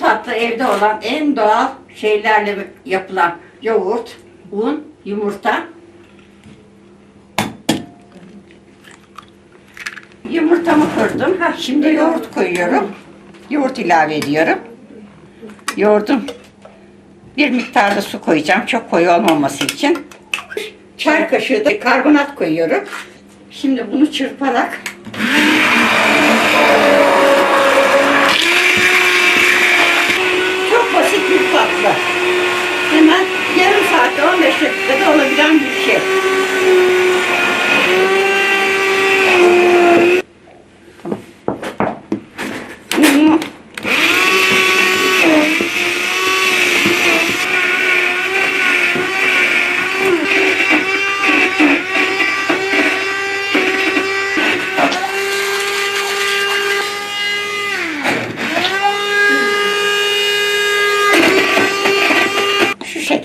tatlı evde olan en doğal şeylerle yapılan yoğurt, un, yumurta. Yumurtamı kırdım. Ha, şimdi yoğurt koyuyorum. Yoğurt ilave ediyorum. Yoğurdum. Bir miktarda su koyacağım. Çok koyu olmaması için. Çay kaşığı da karbonat koyuyorum. Şimdi bunu çırparak Çok basit bir tatlı. Hemen yarım saatte 15 dakikada olabilen bir şey.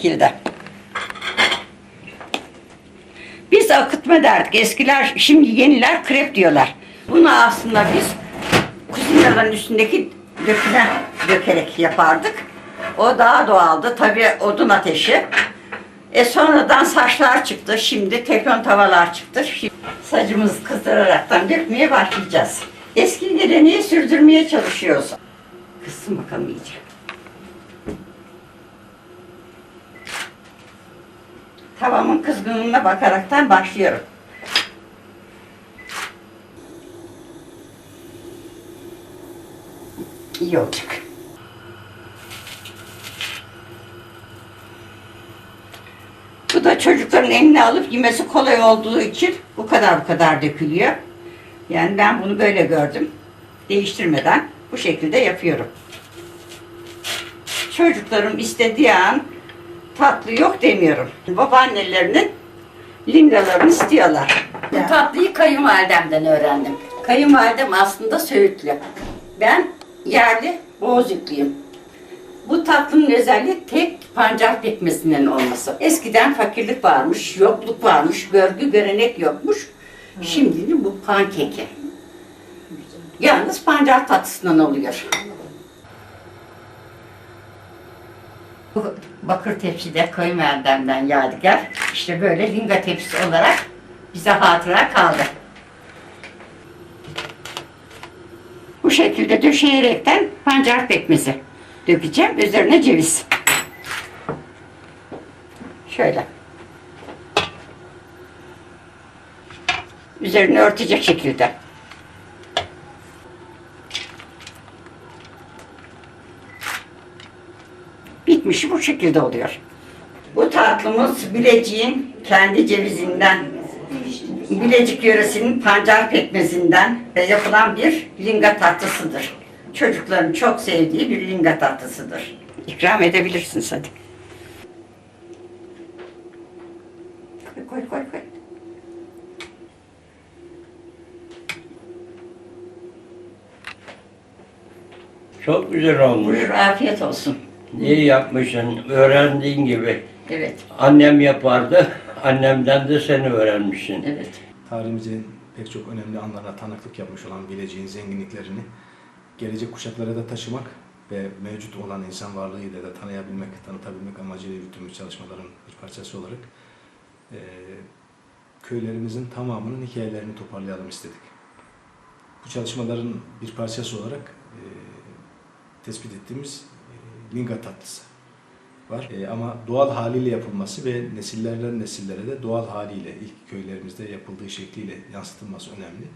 Şekilde. Biz akıtma derdik. Eskiler, şimdi yeniler krep diyorlar. Bunu aslında biz kuzinelerin üstündeki dökülen dökerek yapardık. O daha doğaldı. Tabii odun ateşi. E sonradan saçlar çıktı. Şimdi teflon tavalar çıktı. Şimdi sacımızı kızdıraraktan dökmeye başlayacağız. Eski geleneği sürdürmeye çalışıyoruz. Kızsın bakalım iyice. Tavamın kızgınlığına bakaraktan başlıyorum. İyi olacak. Bu da çocukların eline alıp yemesi kolay olduğu için bu kadar bu kadar dökülüyor. Yani ben bunu böyle gördüm. Değiştirmeden bu şekilde yapıyorum. Çocuklarım istediği an tatlı yok demiyorum. Babaannelerinin lingalarını istiyorlar. Bu tatlıyı kayınvalidemden öğrendim. Kayınvalidem aslında Söğütlü. Ben yerli Boğaziçi'liyim. Bu tatlının özelliği tek pancar pekmesinden olması. Eskiden fakirlik varmış, yokluk varmış, görgü görenek yokmuş. Şimdi bu pankeki. Yalnız pancar tatlısından oluyor. Bu bakır tepside kayınvalidemden yadigar. İşte böyle linga tepsisi olarak bize hatıra kaldı. Bu şekilde döşeyerekten pancar pekmezi dökeceğim. Üzerine ceviz. Şöyle. Üzerini örtecek şekilde. Bitmişi bu şekilde oluyor. Bu tatlımız Bilecik'in kendi cevizinden, Bilecik yöresinin pancar pekmezinden yapılan bir linga tatlısıdır. Çocukların çok sevdiği bir linga tatlısıdır. İkram edebilirsiniz hadi. Koy koy koy koy. Çok güzel olmuş. Buyur afiyet olsun. İyi yapmışsın. Öğrendiğin gibi. Evet, Annem yapardı. Annemden de seni öğrenmişsin. evet. tarihimizin pek çok önemli anlarına tanıklık yapmış olan Bilecik'in zenginliklerini gelecek kuşaklara da taşımak ve mevcut olan insan varlığıyla da tanıyabilmek, tanıtabilmek amacıyla yürüttüğümüz çalışmaların bir parçası olarak eee, köylerimizin tamamının hikayelerini toparlayalım istedik. Bu çalışmaların bir parçası olarak eee, tespit ettiğimiz linga tatlısı var. Eee, ama doğal haliyle yapılması ve nesillerden nesillere de doğal haliyle ilk köylerimizde yapıldığı şekliyle yansıtılması önemli.